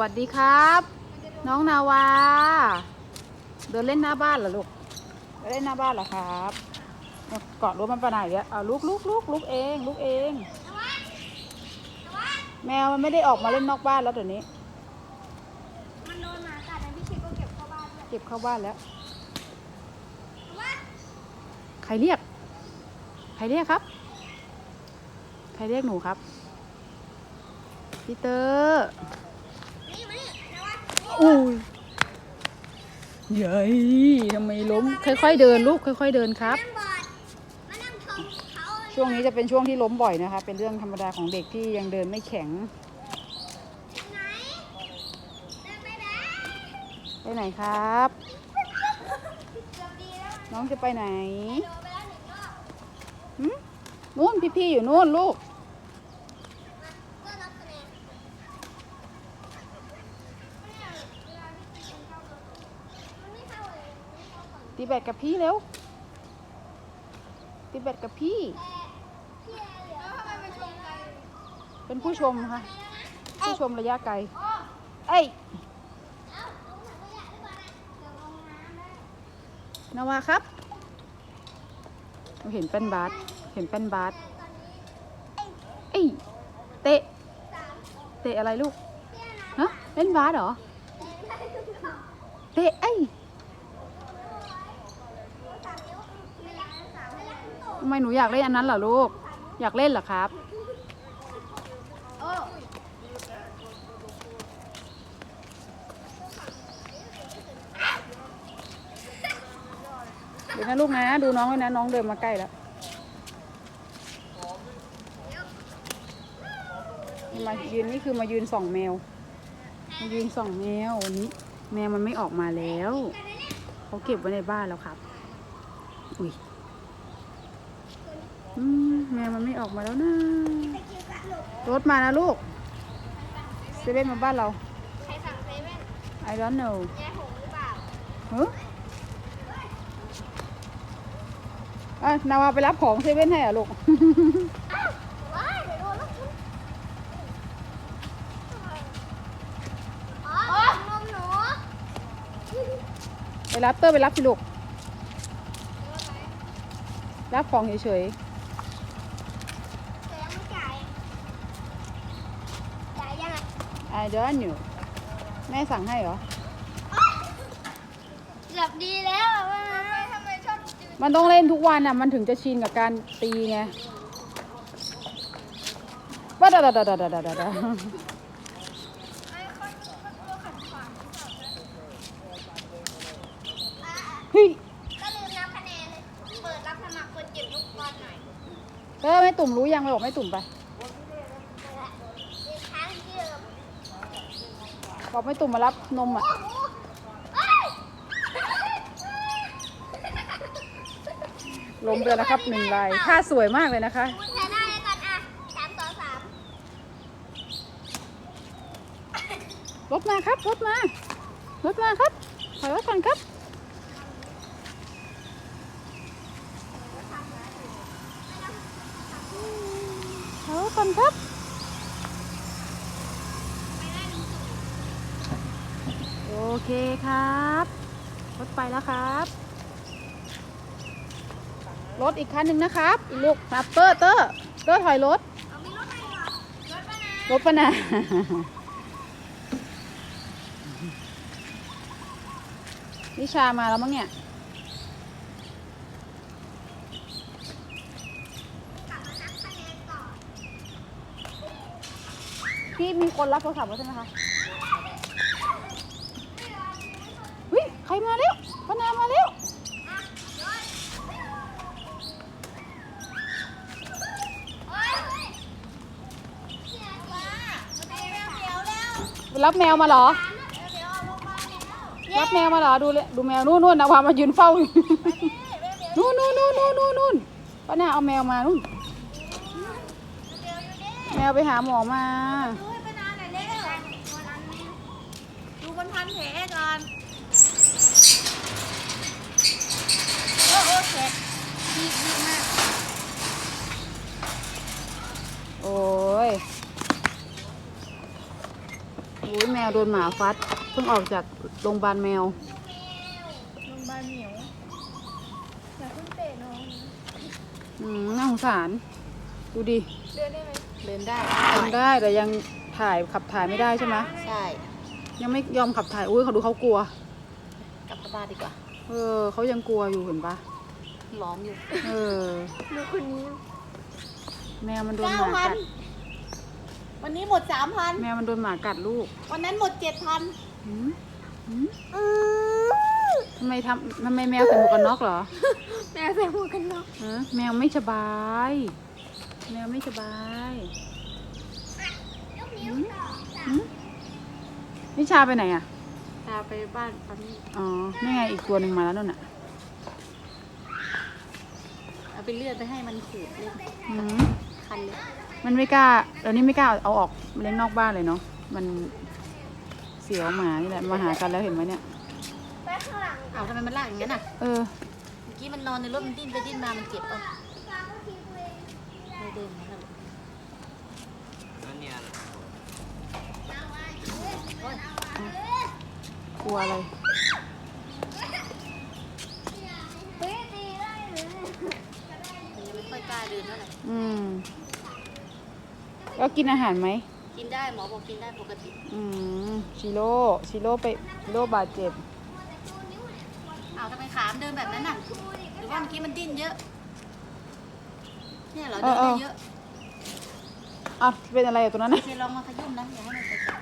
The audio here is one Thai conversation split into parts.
วัสดีครับ น้องนาวา เดินเล่นหน้าบ้านเหรอลูกไปเล่นหน้าบ้านเหรอครับเอาเกาะรถมันไปไหนเนี่ยเอาลุกลุกลุกลุกเองลุกเอง แมวมันไม่ได้ออกมาเล่นนอกบ้านแล้วเดี๋ยวนี้ มันโดนหมากัดนะพี่ชิคก็เก็บเข้าบ้านด้วยเก็บเข้าบ้านแล้ว ใครเรียก ใครเรียกครับ ใครเรียกหนูครับพีเตอร์นี่มานี่นะวะ อุ้ยเย้ยทำไมล้ม ค่อยๆเดินลูกค่อย ๆเดินครับ ช่วงนี้จะเป็นช่วงที่ล้มบ่อยนะคะ เป็นเรื่องธรรมดาของเด็กที่ยังเดินไม่แข็ง ไปไหนครับ น้องจะไปไหนนู่นพี่ๆอยู่นู่นลูกรับคะแนนเนี่ยเวลาที่ตีกันเข้าตัวมันไม่เข้าเลยมันไม่เข้าก่อน ตี แบดกับพี่เร็วตีแบดกับพี่ เป็นผู้ชมค่ะ ผู้ชมระยะไกล เอ้ยเอ้าลงถังขยะได้ก่อนนะเดี๋ยวลงน้ำได้นาวาครับ เห็นแป้นบาสเห็นแป้นบาสเอ้ยเตะ เตะอะไรลูกฮะเล่นบาสเหรอ เตะเอ้ย สามนิ้วเวลาสามเวลาขึ้นโต ทำไมหนูอยากเล่นอันนั้นเหรอลูก อยากเล่นเหรอครับ เดี๋ยวนะลูกนะ ดูน้องด้วยนะ น้องเดินมาใกล้แล้วมายืนนี่คือมายืนส่องแมว มายืนส่องแมววันนี้ แมวมันไม่ออกมาแล้ว เขาเก็บไว้ในบ้านแล้วครับ อุ้ย แมวมันไม่ออกมาแล้วนะ รถมานะลูกเซเว่นมาบ้านเรา ใครสั่งเซเว่น I don't know ยายหงหรือเปล่าเฮ้ยอะนาวาไปรับของเซเว่นให้เหรอะลูกอ้าวว้ายเดี๋ยวโดนแล้วคุณอ๋อนมหนูไปรับเตอร์ไปรับสิลูก รับของเฉยแต่ยังไม่จ่าย จ่ายยังไง ๆ I don't know แม่สั่งให้เหรอ เกือบดีแล้วอะว่าทำไมชอบจืดมันต้องเล่นทุกวันอะ มันถึงจะชินกับการตีไงว่าดาดาดาดาดาดาดาไอ้คนคนตัวขัดขวางอะเฮ้ยก็ลืมนับคะแนนเลย เปิดรับสมัครคนเก็บลูกบอลหน่อย เออแม่ตุ่มรู้ยังไปบอกแม่ตุ่มไป อีกครั้งที่เดิม บอกแม่ตุ่มมารับนมอะโอ้โหเอ้ยล้มไปแล้วนะครับหนึ่งลายท่าสวยมากเลยนะคะคุณใช้ได้เลยก่อนอะสามต่อสามรถมาครับรถมารถมาครับถอยรถก่อนครับ ถอยรถก่อนครับ โอเคครับรถไปแล้วครับ รถอีกคันหนึ่งนะครับอีกลูกครับเตอร์เตอร์เตอร์ถอยรถเอามีรถอะไรเหรอรถปะนะรถปะนะนิชามาแล้วมั้งเนี่ยกลับมานับคะแนนต่อพี่มีคนรับโทรศัพท์แล้วใช่ไหมคะเฮ้ย ใครมาเร็วปะนามาเร็ว อะรถโอ้ยเฮ้ยเสียจ้าเดี๋ยวเดี๋ยวเร็วไปรับแมวมาเหรอเดี๋ยวเอาลงมาแล้วรับแมวมาเหรอ ดูเลยดูแมวนู่นนู่นนะวามายืนเฝ้าอยู่นู่นนู่นนู่นนู่นนู่นนู่นป้านาเอาแมวมานู่นเดี๋ยวอยู่ดิแมวไปหาหมอมา ดูให้ไปนานหน่อยเร็วดูบนพันแผลก่อนโอ้โอ้เสร็จดีดีมาก โอ้ย อุ้ ยแม วโดนหมาฟัดเพิ่งออกจากโรงพยาบาลแมว โรงพยาบาลเหมียวอย่าเพิ่งเตะน้องอืมน่าสงสาร ดูดิเดินได้ไหมเดินได้ทำได้แต่ยังถ่ายขับถ่ายไม่ได้ใช่ไหมใช่ยังไม่ยอมขับถ่ายอุ้ยเขาดูเขากลัว กลับบ้านดีกว่า เออเขายังกลัวอยู่เห็นปะร้อนอยู่ เออ ดูคนนี้ แมวมันโดนหเก้ามาพักันด วันนี้หมดสามพันแมวมันโดนหมากัดลูกวันนั้นหมดเจ็ดพันหืมหืมทำไมทำทำไมแมวใส่หมวกกันน็อกเหรอ แมวใส่หมวกกันน็อกฮะแมวไม่สบาย แมวไม่สบายหืมหืมนิชาไปไหนอะ พาไปบ้านปั๊มอ๋อนี่ไงอีกตัวหนึ่งมาแล้วนู่นน่ะเอาไปเลือดไปให้มันขูดเล่นหืมคันเลย มันไม่กล้าเดี๋ยวนี้ไม่กล้าเอาออกเลี้ยงนอกบ้านเลยเนาะ มันเสียวหมานี่แหละมาหากันแล้วเห็นไหมเนี่ย ไปข้างหลังเอาทำไมมันลากอย่างนั้นอะ เออ เมื่อกี้มันนอนในรถมันดิ้นไปดิ้นมา มันเจ็บป่ะไม่เดินนะลูกกลัวอะไรเฮ้ยตีได้เลยมันยังไม่ค่อยกล้าเดินเท่าไหร่ อืม แล้วกินอาหารไหม กินได้หมอบอกกินได้ปกติ อืมชิโร่ชิโร่ไปชิโร่บาดเจ็บ เอาทำไมขามนเดินแบบนั้นน่ะ หรือว่าเมื่อกี้มันดิ้นเยอะ เนี่ยเหรอเอเดิอนเอได้อเยอะอะเป็นอะไรอยู่ตรงนั้นนะเจลองมาขยุ่มนะอย่าให้มันไปจับ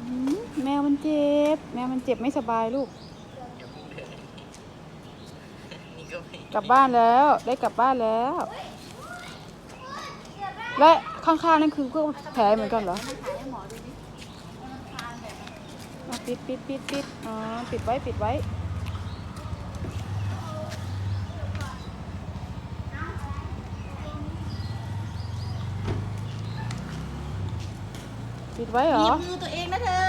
อืมแมวมันเจ็บ แมวมันเจ็บไม่สบายลูก กลับบ้านแล้ว ได้กลับบ้านแล้ว และข้างๆนั่นคือพวกแผลเหมือนกันเหรอมันถ่ายให้หมอดูดิว่ามันคลานแบบไหนอะปิดปิดปิดปิดอ๋อปิดไว้ปิดไว้ปิดไว้เหรอยิบมือตัวเองนะเธอ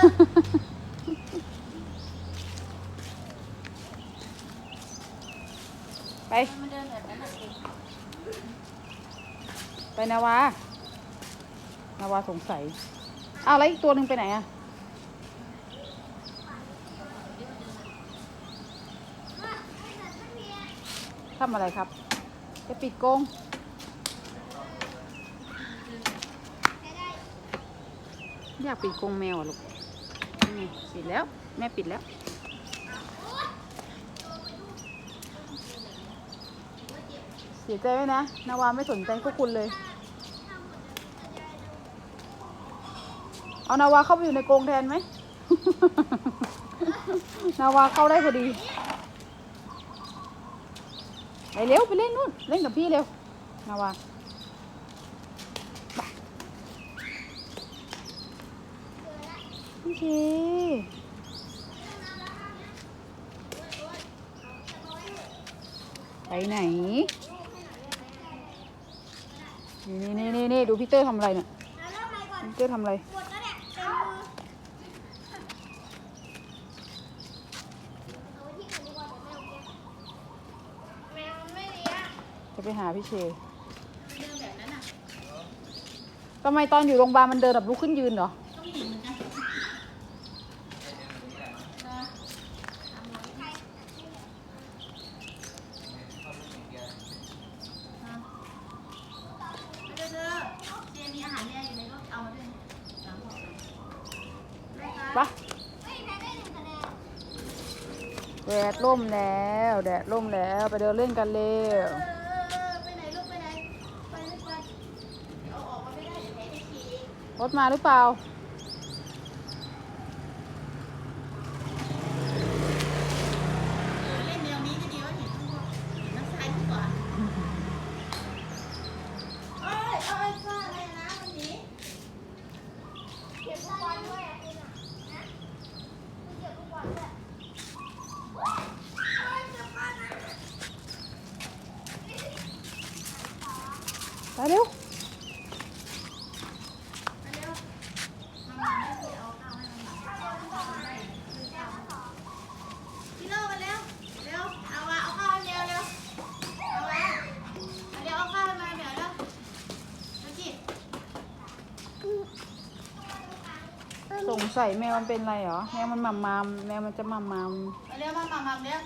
ไป มันเดินแบบนั้นน่ะเอง ไปนาวานาวาสงสัยอ้าวแล้วอีกตัวหนึ่งไปไหนอะทำอะไรครับ จะปิดกรงอยากปิดกรงแมวอะลูกนี่ปิดแล้ว แม่ปิดแล้ว สียใจไหมนะนาวาไม่สนใจพวกคุณเลย เอานาวาเข้าไปอยู่ในกรงแทนไหม นาวาเข้าได้พอดีไปเร็วไปเล่นนู่นเล่นกับพี่เร็ว นาวาพี่ชีไปไหน นี่นี่นี่นี่ดูพี่เตอร์ทำอะไรเนี่ยพี่เตอร์ทำอะไร หมดแล้วเนี่ยเต็มมือเอาไว้ที่อื่นดีกว่าเดี๋ยวแมวเก็บแมวมันไม่เลี้ยงจะไปหาพี่เชเดินแบบนั้นน่ะทำไมตอนอยู่โรงพยาบาลมันเดินแบบลุกขึ้นยืนเหรอ ต้องหยิบเหมือนกันเธอเธอเจมีอาหารแย่อยู่ในรถเอามาด้วยนะสามห่อเลย ไปเฮ้ยแพ้ได้หนึ่งคะแนนแดดร่มแล้วแดดร่มแล้วไปเดินเล่นกันเร็วเออไปไหนลูกไไปเร็วสงสัยแมวมันเป็นอะไรเหรอ แมวมันมามามแมวมันจะมามามเร็วมามามาเร็ว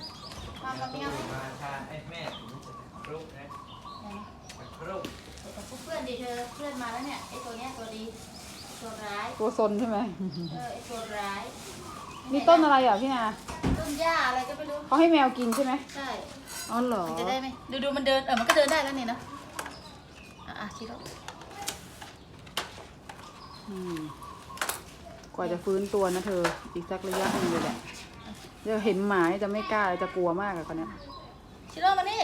มามับเมียมาค่ะไอ้แม่ลูกนะลูก กแต่เพื่อนดิเธอเพื่อนมาแล้วเนี่ยไอ้ตัวเนี้ยตัวดีตัวร้ายตัวซนใช่ไหม เออไอ้ตัวร้ายนี่ต้นอะไรอะพี่นาต้นหญ้าอะไรก็ไม่รู้เขาให้แมวกินใช่ไหมใช่อ๋อเหรอมันจะได้ไหมดูดูมันเดินเออมันก็เดินได้แล้วนี่เนอะอะอะชิโร่อืมกว่าจะฟื้นตัวนะเธอ อีกสักระยะหนึงเลยแหละเดี๋ยวเห็นหมาจะไม่กล้าจะกลัวมากอะคนเนี้ย ชิโร่มานี่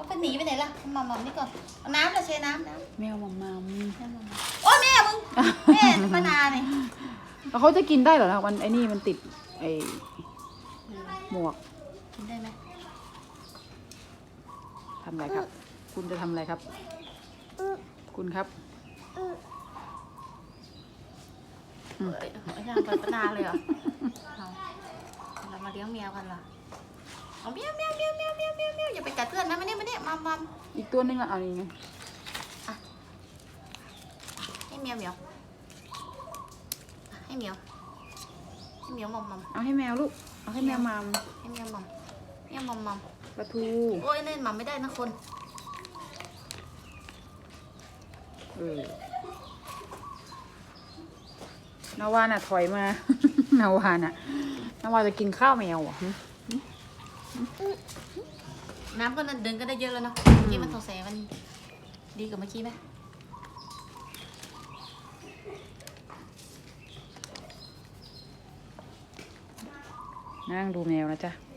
เอาไปหนีไปไหนล่ะมามานี่ก่อนเอาน้ำเลยเชน้ำน้ำแมวหมามามน้ำมามาโอ้ยแม่มึงแม่มานาวนี่แล้วเขาจะกินได้เหรอนะมันไอ้นี่มันติดไอ้หมวกกินได้ไหมทำอะไรครับ คุณจะทำอะไรครับ คุณครับอืมเอ้ยไม่ใช่เปิดปนาเลยเหรอเอาเรามาเลี้ยงแมวกันเหรอ เอาเมียวเมียวเมียวเมียวเมียวเมียวเมียวอย่าไปกัดเพื่อนนะมาเนี่ยมาเนี่ยมามาอีกตัวนึงละเอานี่ไงให้เมียวเมียวอะให้เมียวให้เมียวมอมมอมเอาให้แมวลูก เอาให้แมวมามให้เมียวมอมเมียวมอมมอมปลาทูโอ้ยเล่นหมัมไม่ได้นะคนเออนาวาน่ะถอยมา นาวาน่ะนาวาจะกินข้าวแมวเหรอะ น้ำก็เดินก็ได้เยอะแล้วเนาะเมื่อกี้มันสงสัยมันดีกว่าเมื่อกี้ไหมนั่งดูแมวนะจ๊ะ